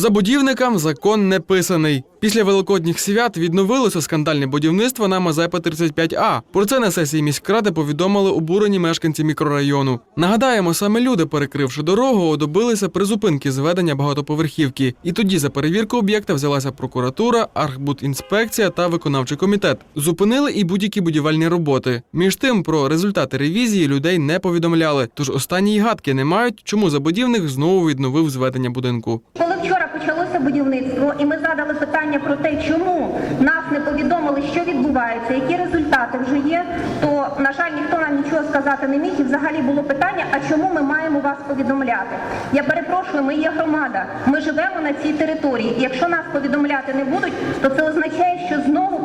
Забудівникам закон не писаний. Після великодніх свят відновилося скандальне будівництво на Мазепа 35А. Про це на сесії міськради повідомили обурені мешканці мікрорайону. Нагадаємо, саме люди, перекривши дорогу, добилися призупинки зведення багатоповерхівки. І тоді за перевірку об'єкта взялася прокуратура, Архбудінспекція та виконавчий комітет. Зупинили і будь-які будівельні роботи. Між тим, про результати ревізії людей не повідомляли. Тож останні гадки не мають, чому забудівник знову відновив зведення будинку. Почалося будівництво, і ми задали питання про те, чому нас не повідомили, що відбувається, які результати вже є, то на жаль ніхто нам нічого сказати не міг. І взагалі було питання: а чому ми маємо вас повідомляти? Я перепрошую, ми є громада, ми живемо на цій території. І якщо нас повідомляти не будуть, то це означає, що знову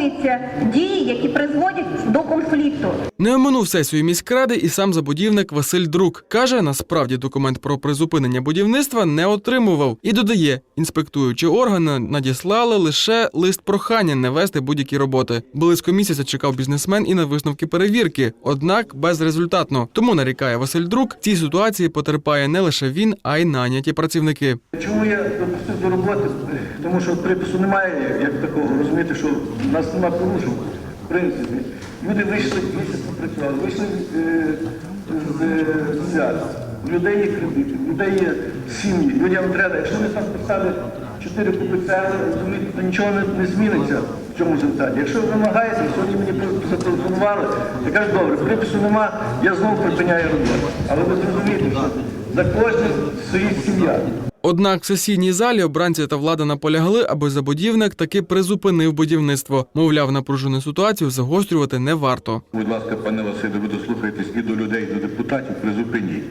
провокуються дії, які призводять до конфлікту. Не оминув сесію міськради і сам забудівник Василь Друк. Каже, насправді документ про призупинення будівництва не отримував. І додає, інспектуючі органи надіслали лише лист прохання не вести будь-які роботи. Близько місяця чекав бізнесмен і на висновки перевірки, однак безрезультатно. Тому нарікає Василь Друк, в цій ситуації потерпає не лише він, а й наняті працівники. Чому я допустив до роботи? Тому що припису немає, як такого, розумієте, що в нас немає порушень. В принципі, люди вийшли місяць попрацювали, вийшли е, з з. У людей є кредити, у людей є сім'ї, людям треба. Якщо ми там поставили чотири купи цегли, то нічого не, зміниться в цьому результаті. Якщо ви вимагаєте, сьогодні мені зателефонували, я кажу, добре, припису нема, я знову припиняю роботу. Але ви зрозумієте, що за кожним стоїть сім'я. Однак в сесійній залі обранці та влада наполягли, аби забудівник таки призупинив будівництво. Мовляв, напружену ситуацію загострювати не варто. Будь ласка, пане Василю, ви дослухайтесь і до людей, і до депутатів, призупиніть.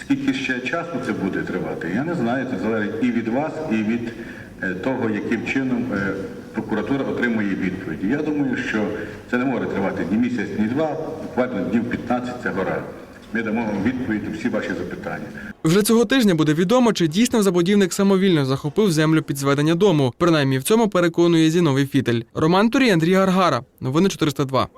Скільки ще часу це буде тривати, я не знаю. Це залежить і від вас, і від е, того, яким чином е, прокуратура отримує відповіді. Я думаю, що це не може тривати ні місяць, ні два, буквально днів 15 це гора. Ми дамо вам відповідь на всі ваші запитання. Вже цього тижня буде відомо, чи дійсно забудівник самовільно захопив землю під зведення дому. Принаймні в цьому переконує Зіновий Фітель. Роман Турій, Андрій Гаргара. Новини 402.